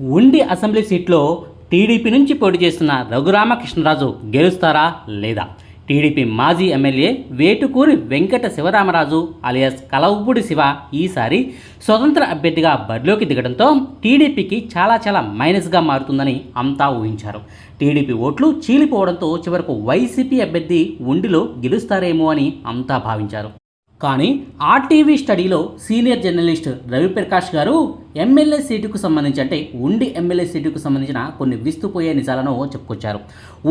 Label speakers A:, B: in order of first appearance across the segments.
A: ఉండి అసెంబ్లీ సీట్లో టీడీపీ నుంచి పోటీ చేస్తున్న రఘురామకృష్ణరాజు గెలుస్తారా లేదా? టీడీపీ మాజీ ఎమ్మెల్యే వేటుకూరి వెంకట శివరామరాజు అలియాస్ కలవపూడి శివ ఈసారి స్వతంత్ర అభ్యర్థిగా బరిలోకి దిగడంతో టీడీపీకి చాలా చాలా మైనస్గా మారుతుందని అంతా ఊహించారు. టీడీపీ ఓట్లు చీలిపోవడంతో చివరకు వైసీపీ అభ్యర్థి ఉండిలో గెలుస్తారేమో అని అంతా భావించారు. కానీ ఆర్టీవీ స్టడీలో సీనియర్ జర్నలిస్ట్ రవిప్రకాష్ గారు ఎమ్మెల్యే సీటుకు సంబంధించి అంటే ఉండి ఎమ్మెల్యే సీటుకు సంబంధించిన కొన్ని విస్తుపోయే నిజాలను చెప్పుకొచ్చారు.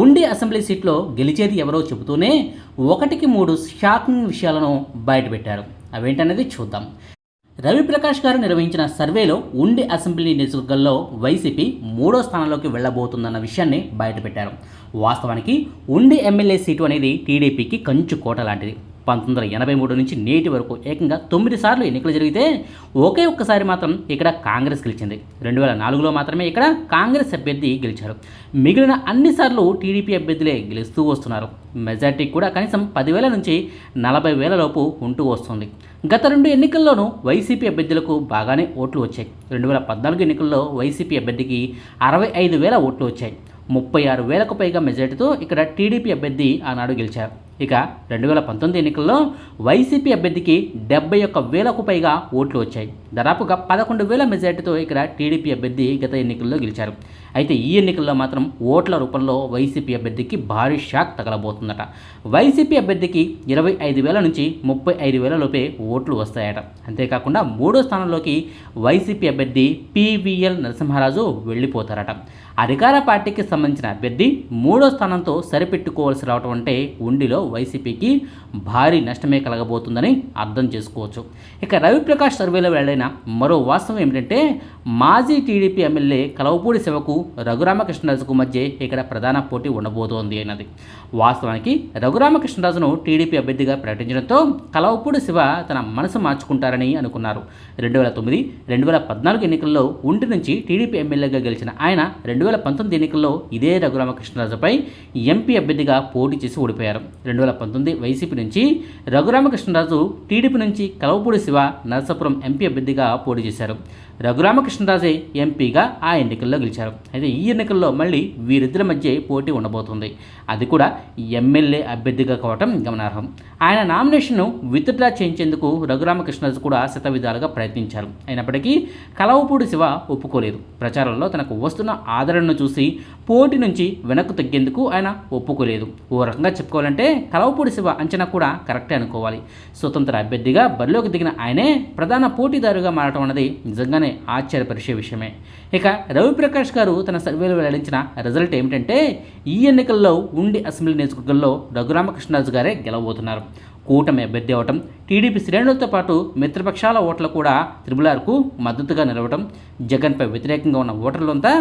A: ఉండి అసెంబ్లీ సీట్లో గెలిచేది ఎవరో చెబుతూనే ఒకటికి మూడు షాకింగ్ విషయాలను బయటపెట్టారు. అవేంటనేది చూద్దాం. రవిప్రకాష్ గారు నిర్వహించిన సర్వేలో ఉండి అసెంబ్లీ నియోజకవర్గంలో వైసీపీ మూడో స్థానంలోకి వెళ్ళబోతుందన్న విషయాన్ని బయటపెట్టారు. వాస్తవానికి ఉండి ఎమ్మెల్యే సీటు అనేది టీడీపీకి కంచు కోట లాంటిది. పంతొమ్మిది వందల ఎనభై మూడు నుంచి నేటి వరకు ఏకంగా తొమ్మిది సార్లు ఎన్నికలు జరిగితే ఒకే ఒక్కసారి మాత్రం ఇక్కడ కాంగ్రెస్ గెలిచింది. రెండు వేల నాలుగులో మాత్రమే ఇక్కడ కాంగ్రెస్ అభ్యర్థి గెలిచారు. మిగిలిన అన్ని సార్లు టీడీపీ అభ్యర్థులే గెలుస్తూ వస్తున్నారు. మెజార్టీ కూడా కనీసం పదివేల నుంచి నలభై వేల లోపు ఉంటూ వస్తుంది. గత రెండు ఎన్నికల్లోనూ వైసీపీ అభ్యర్థులకు బాగానే ఓట్లు వచ్చాయి. రెండు వేల పద్నాలుగు ఎన్నికల్లో వైసీపీ అభ్యర్థికి అరవై ఐదు వేల ఓట్లు వచ్చాయి. ముప్పై ఆరు వేలకు పైగా మెజార్టీతో ఇక్కడ టీడీపీ అభ్యర్థి ఆనాడు గెలిచారు. ఇక రెండు వేల పంతొమ్మిది ఎన్నికల్లో వైసీపీ అభ్యర్థికి డెబ్బై ఒక్క వేలకు పైగా ఓట్లు వచ్చాయి. దాదాపుగా పదకొండు వేల మెజార్టీతో ఇక్కడ టీడీపీ అభ్యర్థి గత ఎన్నికల్లో గెలిచారు. అయితే ఈ ఎన్నికల్లో మాత్రం ఓట్ల రూపంలో వైసీపీ అభ్యర్థికి భారీ షాక్ తగలబోతుందట. వైసీపీ అభ్యర్థికి ఇరవై ఐదు వేల నుంచి ముప్పై ఐదు వేల లోపే ఓట్లు వస్తాయట. అంతేకాకుండా మూడో స్థానంలోకి వైసీపీ అభ్యర్థి పివిఎల్ నరసింహారాజు వెళ్ళిపోతారట. అధికార పార్టీకి సంబంధించిన అభ్యర్థి మూడో స్థానంతో సరిపెట్టుకోవాల్సి రావటం అంటే ఉండిలో వైసీపీకి భారీ నష్టమే కలగబోతుందని అర్థం చేసుకోవచ్చు. ఇక రవిప్రకాష్ సర్వేలో వెల్లడైన మరో వాస్తవం ఏమిటంటే మాజీ టీడీపీ ఎమ్మెల్యే కలవపూడి శివకు రఘురామకృష్ణరాజుకు మధ్య ఇక్కడ ప్రధాన పోటీ ఉండబోతోంది అన్నది. వాస్తవానికి రఘురామకృష్ణరాజును టీడీపీ అభ్యర్థిగా ప్రకటించడంతో కలవపూడి శివ తన మనసు మార్చుకుంటారని అనుకున్నారు. రెండు వేల తొమ్మిది రెండు వేల పద్నాలుగు ఎన్నికల్లో ఉంటి నుంచి టీడీపీ ఎమ్మెల్యేగా గెలిచిన ఆయన రెండు వేల పంతొమ్మిది ఎన్నికల్లో ఇదే రఘురామకృష్ణరాజుపై ఎంపీ అభ్యర్థిగా పోటీ చేసి ఓడిపోయారు. రెండు రెండు వేల పంతొమ్మిది వైసీపీ నుంచి రఘురామకృష్ణరాజు టీడీపీ నుంచి కలవపూడి శివ నరసాపురం ఎంపీ అభ్యర్థిగా పోటీ చేశారు. రఘురామకృష్ణరాజే ఎంపీగా ఆ ఎన్నికల్లో గెలిచారు. అయితే ఈ ఎన్నికల్లో మళ్ళీ వీరిద్దరి మధ్య పోటీ ఉండబోతుంది. అది కూడా ఎమ్మెల్యే అభ్యర్థిగా కావటం గమనార్హం. ఆయన నామినేషన్ను విత్డ్రా చేయించేందుకు రఘురామకృష్ణరాజు కూడా శతవిధాలుగా ప్రయత్నించారు. అయినప్పటికీ కలవపూడి శివ ఒప్పుకోలేదు. ప్రచారంలో తనకు వస్తున్న ఆదరణను చూసి పోటీ నుంచి వెనక్కు తగ్గేందుకు ఆయన ఒప్పుకోలేదు. ఓ రకంగా చెప్పుకోవాలంటే కలవపూడి శివ అంచనా కూడా కరెక్టే అనుకోవాలి. స్వతంత్ర అభ్యర్థిగా బరిలోకి దిగిన ఆయనే ప్రధాన పోటీదారుగా మారటం అన్నది నిజంగానే ఆశ్చర్యపరిచే విషయమే. ఇక రవిప్రకాష్ గారు తన సర్వేలో వెల్లడించిన రిజల్ట్ ఏమిటంటే ఈ ఎన్నికల్లో ఉండి అసెంబ్లీ నియోజకవర్గంలో రఘురామకృష్ణరాజు గారే గెలవబోతున్నారు. కూటమి అభ్యర్థి అవటం టీడీపీ శ్రేణులతో పాటు మిత్రపక్షాల ఓట్లు కూడా త్రిబులార్కు మద్దతుగా నిలవటం జగన్పై వ్యతిరేకంగా ఉన్న ఓటర్లంతా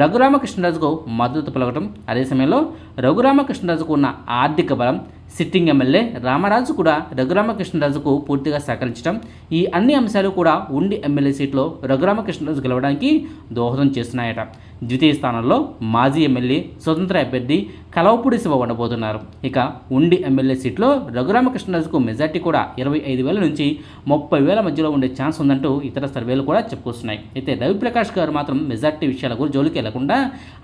A: రఘురామకృష్ణరాజుకు మద్దతు పలకటం. అదే సమయంలో రఘురామకృష్ణరాజుకు ఉన్న ఆర్థిక బలం సిట్టింగ్ ఎమ్మెల్యే రామరాజు కూడా రఘురామకృష్ణరాజుకు పూర్తిగా సహకరించడం ఈ అన్ని అంశాలు కూడా ఉండి ఎమ్మెల్యే సీట్లో రఘురామకృష్ణరాజు గెలవడానికి దోహదం చేస్తున్నాయట. ద్వితీయ స్థానంలో మాజీ ఎమ్మెల్యే స్వతంత్ర అభ్యర్థి కలవపూడి శివ ఉండబోతున్నారు. ఇక ఉండి ఎమ్మెల్యే సీట్లో రఘురామకృష్ణరాజుకు మెజార్టీ కూడా ఇరవై ఐదు వేల నుంచి ముప్పై వేల మధ్యలో ఉండే ఛాన్స్ ఉందంటూ ఇతర సర్వేలు కూడా చెప్పుకొస్తున్నాయి. అయితే రవిప్రకాష్ గారు మాత్రం మెజార్టీ విషయాల గురించి జోలికి వెళ్ళకుండా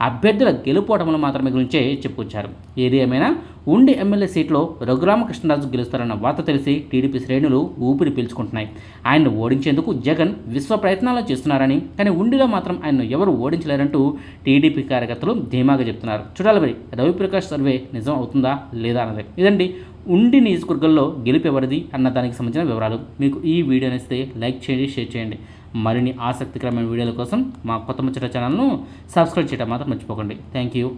A: అభ్యర్థుల గెలుపోవటములు మాత్రమే గురించే చెప్పుకొచ్చారు. ఏది ఏమైనా ఉండి ఎమ్మెల్యే సీట్లో రఘురామకృష్ణరాజు గెలుస్తారన్న వార్త తెలిసి టీడీపీ శ్రేణులు ఊపిరి పీల్చుకుంటున్నాయి. ఆయన్ను ఓడించేందుకు జగన్ విశ్వ ప్రయత్నాలు చేస్తున్నారని కానీ ఉండిలో మాత్రం ఆయన్ను ఎవరు ఓడించలేరంటూ టీడీపీ కార్యకర్తలు ధీమాగా చెప్తున్నారు. చూడాలి మరి రవిప్రకాష్ సర్వే నిజం అవుతుందా లేదా అన్నది. ఇదండి ఉండి నియోజకవర్గంలో గెలిపేవరిది అన్న దానికి సంబంధించిన వివరాలు. మీకు ఈ వీడియో నచ్చితే లైక్ చేయండి షేర్ చేయండి. మరిన్ని ఆసక్తికరమైన వీడియోల కోసం మా కొత్త ముచ్చట ఛానల్ను సబ్స్క్రైబ్ చేయడం మాత్రం మర్చిపోకండి. Thank you.